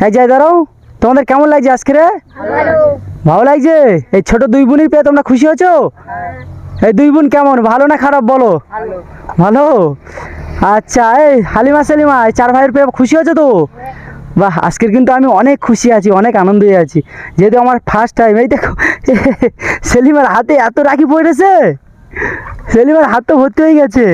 হ্যাঁ যাই দাঁড়াও তোমাদের কেমন লাগছে আজকে রে? ভালো। লাগছে? এই ছোট দুই বোনই পেয়ে তোমরা খুশি হয়েছো? এই দুই বোন কেমন? ভালো না খারাপ বলো? ভালো। আচ্ছা এই হালিমা সেলিমা এই চার ভাইয়ের পেয়ে খুশি হয়েছো তো? বাহ আজকের কিন্তু আমি অনেক খুশি আছি অনেক আনন্দে আছি। যেহেতু আমার ফার্স্ট টাইম এই দেখো সেলিমার হাতে এত রাখি পড়েছে। সেলিমার হাত তো ভর্তি হয়ে গেছে।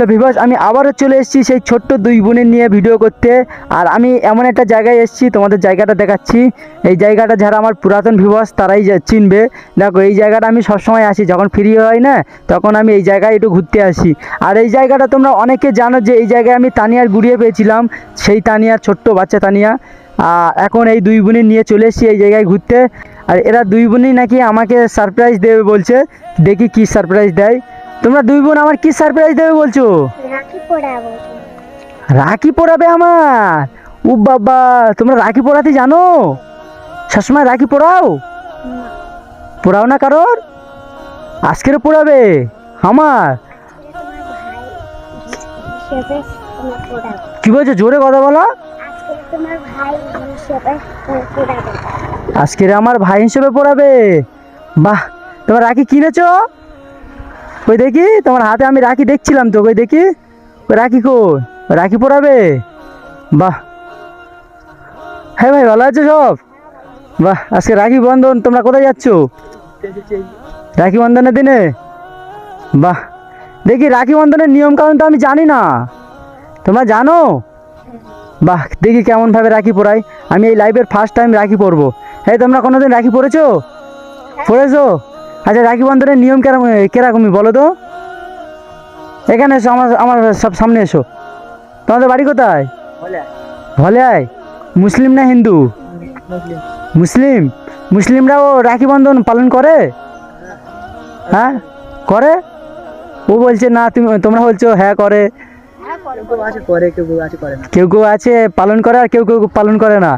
সো ভিভাস আমি আবারও চলে এসেছি সেই ছোট্ট দুই বোনের নিয়ে ভিডিও করতে। আর আমি এমন একটা জায়গায় এসেছি, তোমাদের জায়গাটা দেখাচ্ছি। এই জায়গাটা যারা আমার পুরাতন ভিভাস তারাই চিনবে। দেখো, এই জায়গাটা আমি সবসময় আসি, যখন ফ্রি হয় না, তখন আমি এই জায়গায় একটু ঘুরতে আসি। আর এই জায়গাটা তোমরা অনেকে জানো যে, এই জায়গায় আমি তানিয়ার গুড়িয়ে পেয়েছিলাম, সেই তানিয়ার ছোট্ট বাচ্চা তানিয়া। এখন এই দুই বোনের নিয়ে চলে এসেছি এই জায়গায় ঘুরতে। আর এরা দুই বোনই নাকি আমাকে সারপ্রাইজ দেবে বলছে। দেখি কি সারপ্রাইজ দেয়। তোমরা দুই বোন আমার কি সারপ্রাইজ দেবে বলছো? রাখি পড়াবো রাখি পরাবে আমার? ও বাবা তোমরা রাখি পরাতে জানো? সবসময় রাখি পরাও? পরাও না কারোর? আজকের পরাবে? আমার? কি বলছো জোরে কথা বলো। তোমার ভাই পড়াবো আজকের আমার ভাই হিসেবে পড়াবে। বাহ, তোমার রাখি কিনেছো? ওই দেখি, তোমার হাতে আমি রাখি দেখছিলাম তো ওই দেখি? ওই রাখি ওই রাখি পড়াবে? বাহ। হ্যাঁ ভাই, ভালো আছো সব? বাহ, আজকে রাখি বন্ধন, তোমরা কোথায় যাচ্ছ? রাখি বন্ধনের দিনে? বাহ, দেখি রাখি বন্ধনের নিয়ম কানুন তো আমি জানি না। তোমরা জানো? বাহ দেখি কেমনভাবে রাখি পরাই আমি এই লাইভের ফার্স্ট টাইম রাখি পরবো হ্যাঁ তোমরা কোনোদিন রাখি পরেছো পড়েছো? আচ্ছা রাখি বন্ধনের নিয়ম কেরম কেরকমই বলো তো। এখানে এসো আমার আমার সব সামনে এসো। তোমাদের বাড়ি কোথায়? ভলে আয় মুসলিম না হিন্দু? মুসলিম। মুসলিমরাও রাখি বন্ধন পালন করে? হ্যাঁ? করে? ও বলছে না তুমি তোমরা বলছো হ্যাঁ করে। কেউ কেউ আছে পালন করে, আর কেউ কেউ পালন করে না।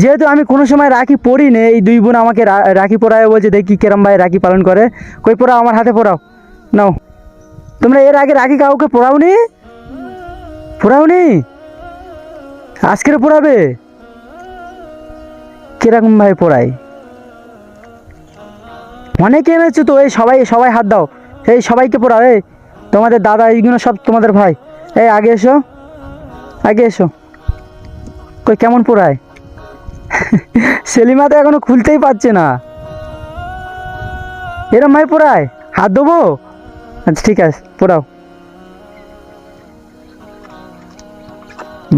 যেহেতু আমি কোনো সময় রাখি পড়ি নে, এই দুই বোন আমাকে রাখি পরায় বলছে, দেখি কেরম ভাই রাখি পালন করে। কই পড়াও, আমার হাতে পড়াও। নাও। তোমরা এর আগে রাখি কাউকে পড়াওনি? পড়াওনি? আজকের পড়াবে? কীরকম ভাই পড়াই অনেকে এনেছো তো, এই সবাই সবাই হাত দাও। এই সবাইকে পড়াও, এই তোমাদের দাদা, এইগুলো সব তোমাদের ভাই। এই, আগে এসো। আগে এসো। কই, কেমন পড়ায়? সেলিমা তো এখনও খুলতেই পারছে না। এরম ভাই পড়ায়? হাত দেবো আচ্ছা ঠিক আছে, পড়াও।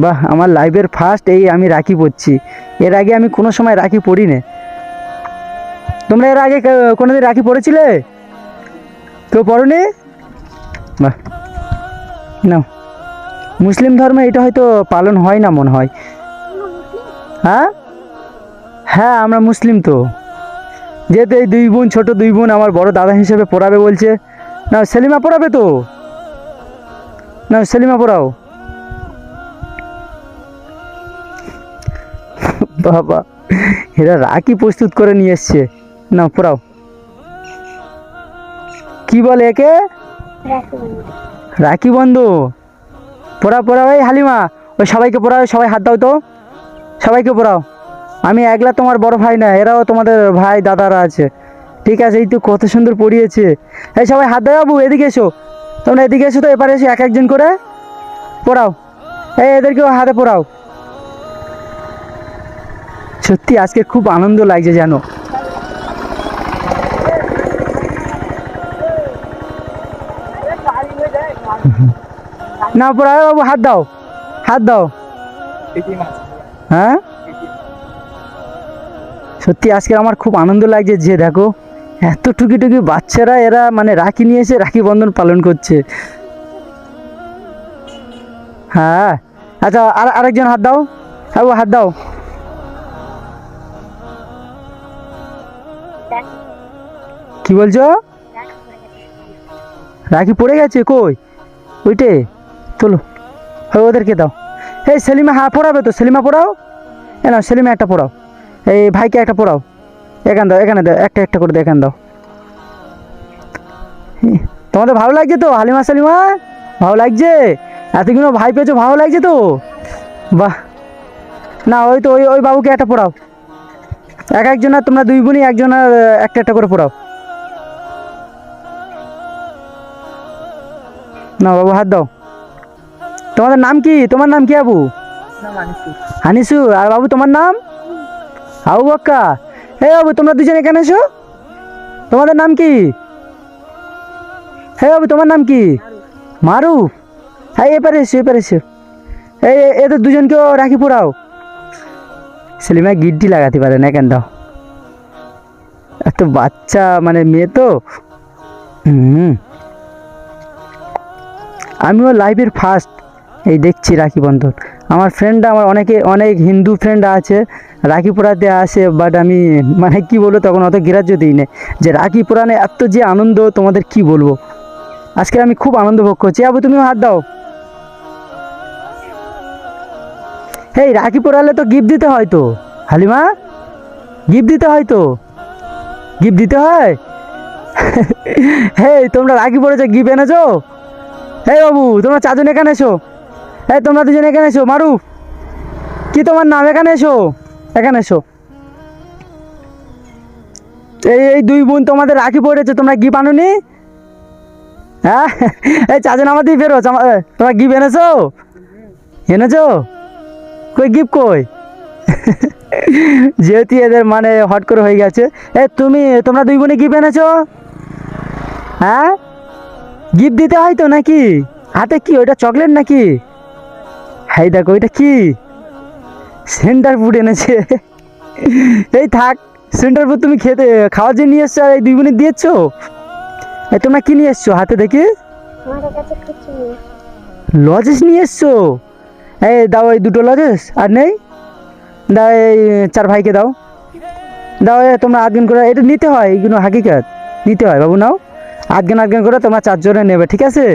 বাহ, আমার লাইফের ফার্স্ট এই আমি রাখি পড়ছি এর আগে আমি কোনো সময় রাখি পড়ি না তোমরা এর আগে কোনোদিন রাখি পড়েছিলে? কেউ পড়নি? বাহ। নাও। মুসলিম ধর্মে এটা হয়তো পালন হয় না মনে হয়। হ্যাঁ? হ্যাঁ আমরা মুসলিম তো। যেহেতু এই দুই বোন ছোট দুই বোন আমার বড় দাদা হিসেবে পড়াবে বলছে না সেলিমা পড়াবে তো? না সেলিমা পড়াও। বাবা এরা রাখি প্রস্তুত করে নিয়ে এসছে। না পড়াও। কি বলে একে? রাখি বন্ধু? পড়া পড়াও, এই হালিমা। ওই সবাইকে পড়াও, সবাই হাত দাও তো। সবাইকে পড়াও। আমি একলা তোমার বড় ভাই না, এরাও তোমাদের ভাই, দাদারা আছে। ঠিক আছে, এই তো কত সুন্দর পড়িয়েছে। এই সবাই হাত দাও, বাবু, এদিকে এসো। তোমরা এদিকে এসো তো, এপারে এসে এক একজন করে। পড়াও। এই এদেরকেও হাতে পড়াও। সত্যি, আজকে খুব আনন্দ লাগছে জানো। না পড়াও বাবু, হাত দাও হাত দাও। হ্যাঁ? সত্যি, আজকে আমার খুব আনন্দ লাগছে যে দেখো, এত টুকি টুকি বাচ্চারা এরা মানে রাখি নিয়ে এসে রাখি বন্ধন পালন করছে। হ্যাঁ? আচ্ছা আর আরেকজন হাত দাও। ও হাত দাও। কি বলছো? রাখি পড়ে গেছে। কই? ওইটে? হ্যাঁ ওদেরকে দাও। এই সেলিমা হ্যাঁ পড়াবে তো। সেলিমা, পড়াও। এ নাও, সেলিমা একটা পড়াও। এই ভাইকে একটা পড়াও। এখান দাও, এখানে দাও, একটা একটা করে দাও এখান দাও। তোমাদের ভালো লাগছে তো, হালিমা, সালিমা? ভালো লাগছে? এতগুলো ভাই পেয়েছ, ভালো লাগছে তো? বাহ। না, ওই তো, ওই ওই বাবুকে একটা পড়াও। এক একজনের, তোমরা দুই বোনই একজনের একটা একটা করে পড়াও। না বাবু, হাত দাও। তোমাদের নাম কি? তোমার নাম কি আবু? হানিসু। আর বাবু তোমার নাম? আবু বাক্কা। হে বাবু তোমরা দুজন এখানে এসো। তোমাদের নাম কি? হে বাবু তোমার নাম কি? মারুফ হ্যাঁ এপারে এসো এপারে এসো। এই এদের দুজনকেও রাখি পড়াও সেলিমা গিড্ডি লাগাতে পারে না কেন? দাও এত বাচ্চা মানে মেয়ে তো। হুম। আমিও লাইফের ফার্স্ট এই দেখছি রাখি বন্ধন। আমার ফ্রেন্ডরা আমার অনেকে, অনেক হিন্দু ফ্রেন্ড আছে, রাখি পোড়াতে আসে বাট আমি মানে কি বলব, তখন অত গ্রাহ্য দিই না। যে রাখি পোড়ানে এত যে আনন্দ, তোমাদের কি বলব? আজকে আমি খুব আনন্দ ভোগ করছি। আবু, তুমিও হাত দাও। এই রাখি পোড়ালে তো গিফট দিতে হয় তো। হালিমা গিফট দিতে হয় তো? গিফট দিতে হয়? হেই, তোমরা রাখি পড়েছো গিফট এনেছো? এই বাবু, তোমরা চারজন এখানে এসো। এই, তোমরা দুজন এখানে এসো, মারু। কি তোমার নাম? এখানে এসো এখানে এসো। এই এই দুই বোন তোমাদের রাখি পড়েছে তোমরা গিফট আনোনি? হ্যাঁ? এই চারজন আমার দিয়ে তোমরা গিফট এনেছো? এনেছো? কই, গিফট কই? যেহেতু এদের মানে হট করে হয়ে গেছে। এ, তুমি, তোমরা দুই বোনে গিফট এনেছো? হ্যাঁ? গিফট দিতে হয় তো নাকি? হাতে কি, ওইটা চকলেট নাকি? হাই দেখো ওইটা কি? সেন্টার ফুড এনেছে। এই থাক সেন্টার ফুড তুমি খেতে খাওয়ার জন্য নিয়ে এসছো আর এই দুই বোনে দিয়েছ এই তোমরা কি নিয়ে এসছো হাতে দেখি? লজেস নিয়ে এসছো? এই দাও এই দুটো লজেস আর নেই? দাও এই চার ভাইকে দাও। দাও তোমরা আধগান করে এটা নিতে হয় এইগুলো হাকিকাত। নিতে হয় বাবু নাও। আধগান আধগান করে তোমরা চারজনে নেবে ঠিক আছে?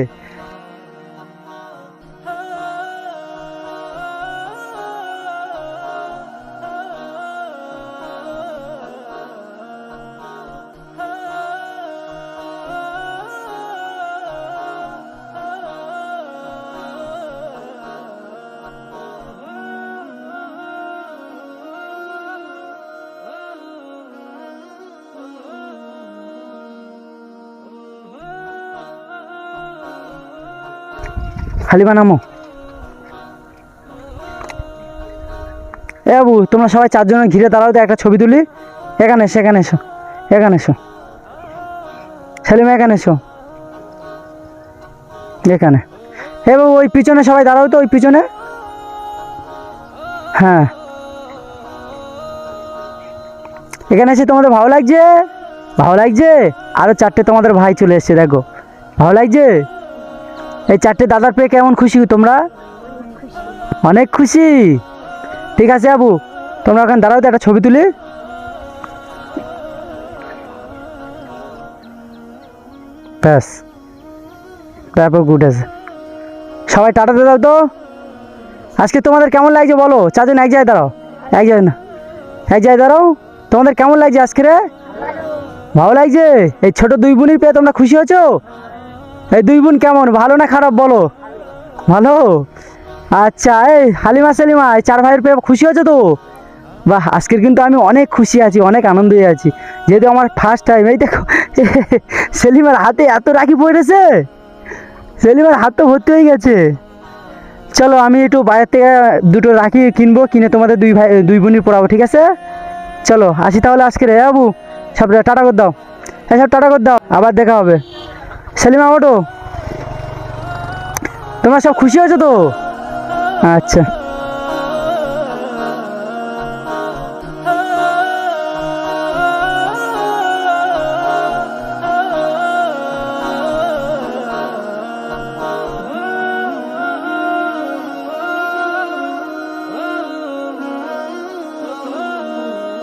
হালিমা নামো এ বাবু, তোমরা সবাই চারজনে ঘিরে দাঁড়াও তো একটা ছবি তুলি। এখানে এসো এখানে এসো এখানে এসো। সেলিমা, এখানে এসো। এখানে। এ বাবু, ওই পিছনে সবাই দাঁড়াও তো, ওই পিছনে। হ্যাঁ। এখানে এসে তোমাদের ভালো লাগছে? ভালো লাগছে? আরও চারটে তোমাদের ভাই চলে এসছে, দেখো। ভালো লাগছে? এই চারটে দাদার পেয়ে কেমন খুশি তোমরা? অনেক খুশি। ঠিক আছে আবু, তোমরা ওখানে দাঁড়াও তো, একটা ছবি তুলি। ব্যাস, তারপর গুড আছে। সবাই টাটাতে দাও তো। আজকে তোমাদের কেমন লাগছে বলো? চারজন এক জায়গায় দাঁড়াও। এক জায়গায় না, এক জায়গায় দাঁড়াও। তোমাদের কেমন লাগছে আজকে রে? ভালো লাগছে? এই ছোট দুই বোনের পেয়ে তোমরা খুশি হয়েছো? এই দুই বোন কেমন? ভালো না খারাপ বলো? ভালো? আচ্ছা এই হালিমা সেলিমা, এই চার ভাইয়ের পেয়ে খুশি হয়েছে তো? বাহ, আজকের কিন্তু আমি অনেক খুশি আছি, অনেক আনন্দে আছি। যেহেতু আমার ফার্স্ট টাইম এই দেখো, সেলিমার হাতে এত রাখি পড়েছে। সেলিমার হাত তো ভর্তি হয়ে গেছে। চলো, আমি একটু বাইরে থেকে দুটো রাখি কিনবো, কিনে তোমাদের দুই ভাই, দুই বোনই পড়াবো, ঠিক আছে? চলো, আসি তাহলে আজকে রে বাবু সব টাটা করে দাও। হ্যাঁ সব টাটা করে দাও, আবার দেখা হবে। সেলিমা ওটো তোমরা সব খুশি হয়েছো তো? আচ্ছা।